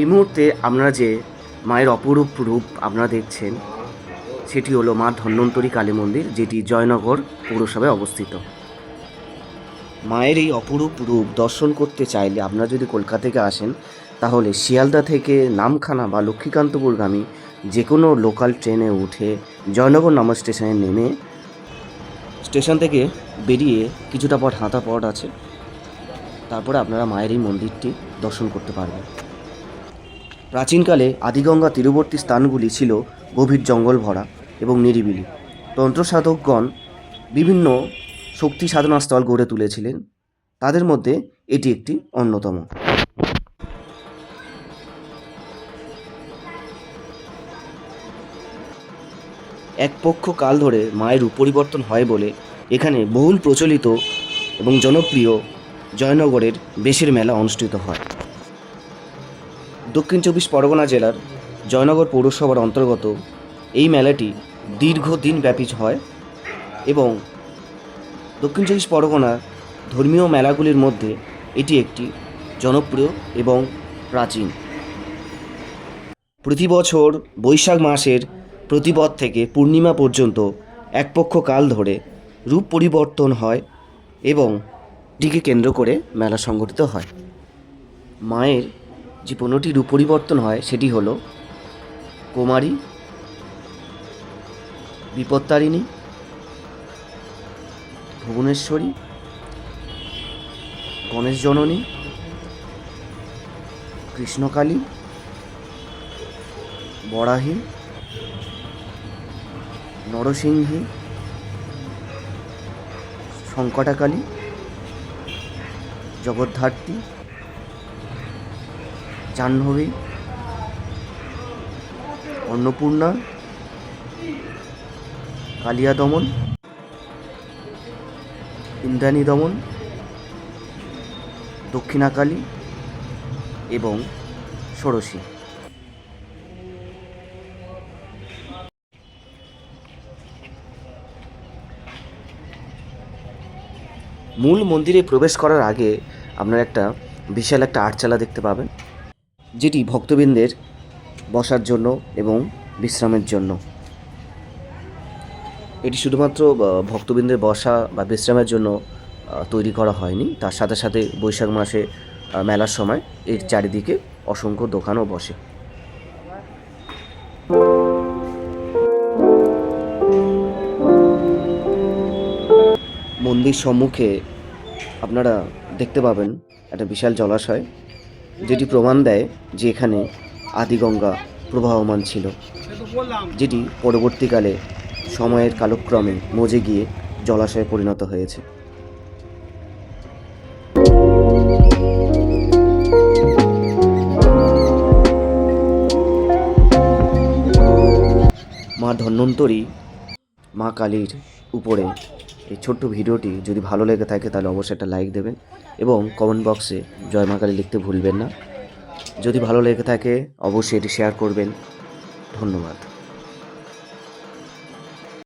এই মুহূর্তে আপনারা যে মায়ের অপরূপ রূপ আপনারা দেখছেন, সেটি হলো মা ধন্বন্তরী কালী মন্দির, যেটি জয়নগর পৌরসভায় অবস্থিত। মায়ের এই অপরূপ রূপ দর্শন করতে চাইলে আপনারা যদি কলকাতা থেকে আসেন, তাহলে শিয়ালদা থেকে নামখানা বা লক্ষ্মীকান্তপুরগামী যে কোনো লোকাল ট্রেনে উঠে জয়নগর নামক স্টেশনে নেমে স্টেশন থেকে বেরিয়ে কিছুটা পথ হাঁটা পথ আছে। তারপরে আপনারা মায়ের এই মন্দিরটি দর্শন করতে পারবেন। প্রাচীনকালে আদিগঙ্গা তীরবর্তী স্থানগুলি ছিল গভীর জঙ্গল ভরা এবং নিরিবিলি। তন্ত্রসাধকগণ বিভিন্ন শক্তি সাধনা স্থল গড়ে তুলেছিলেন। তাদের মধ্যে এটি একটি অন্যতম। এক পক্ষ কাল ধরে মায়ের পরিবর্তন হয় বলে এখানে বহুল প্রচলিত এবং জনপ্রিয় জয়নগরের বেশের মেলা অনুষ্ঠিত হয়। দক্ষিণ চব্বিশ পরগনা জেলার জয়নগর পৌরসভার অন্তর্গত এই মেলাটি দীর্ঘদিন ব্যাপী হয় এবং দক্ষিণ চব্বিশ পরগনার ধর্মীয় মেলাগুলির মধ্যে এটি একটি জনপ্রিয় এবং প্রাচীন। প্রতি বছর বৈশাখ মাসের প্রতিপদ থেকে পূর্ণিমা পর্যন্ত এক পক্ষ কাল ধরে রূপ পরিবর্তন হয় এবং এটিকে কেন্দ্র করে মেলা সংগঠিত হয়। মায়ের যে পণ্যটি রূপ পরিবর্তন হয় সেটি হল কুমারী, বিপত্তারিণী, ভুবনেশ্বরী গণেশ জননী কৃষ্ণকালী বরাহী নরসিংহী, শঙ্কটাকালী, জগদ্ধাত্রী জাহ্নবী, অন্নপূর্ণা, কালিয়া দমন, ইন্দ্রাণী দমন, দক্ষিণাকালী এবং ষোড়শী। মূল মন্দিরে প্রবেশ করার আগে আপনারা একটা বিশাল একটা আটচালা দেখতে পাবেন। যেটি ভক্তবৃন্দের বসার জন্য এবং বিশ্রামের জন্য। এটি শুধুমাত্র ভক্তবৃন্দের বসা বা বিশ্রামের জন্য তৈরি করা হয়নি। তার সাথে সাথে বৈশাখ মাসে মেলার সময় এর চারিদিকে অসংখ্য দোকানও বসে। মন্দির সম্মুখে আপনারা দেখতে পাবেন একটা বিশাল জলাশয়। যেটি প্রমাণ দেয় যে এখানে আদিগঙ্গা প্রবাহমান ছিল, যেটি পরবর্তীকালে সময়ের কালক্রমে মজে গিয়ে জলাশয়ে পরিণত হয়েছে। মা ধন্বন্তরী, মা কালীর উপরে এই ছোট্ট ভিডিওটি যদি ভালো লেগে থাকে তাহলে অবশ্যই একটা লাইক দেবেন এবং কমেন্ট বক্সে জয় মা কালী লিখতে ভুলবেন না। যদি ভালো লেগে থাকে, অবশ্যই এটি শেয়ার করবেন। ধন্যবাদ।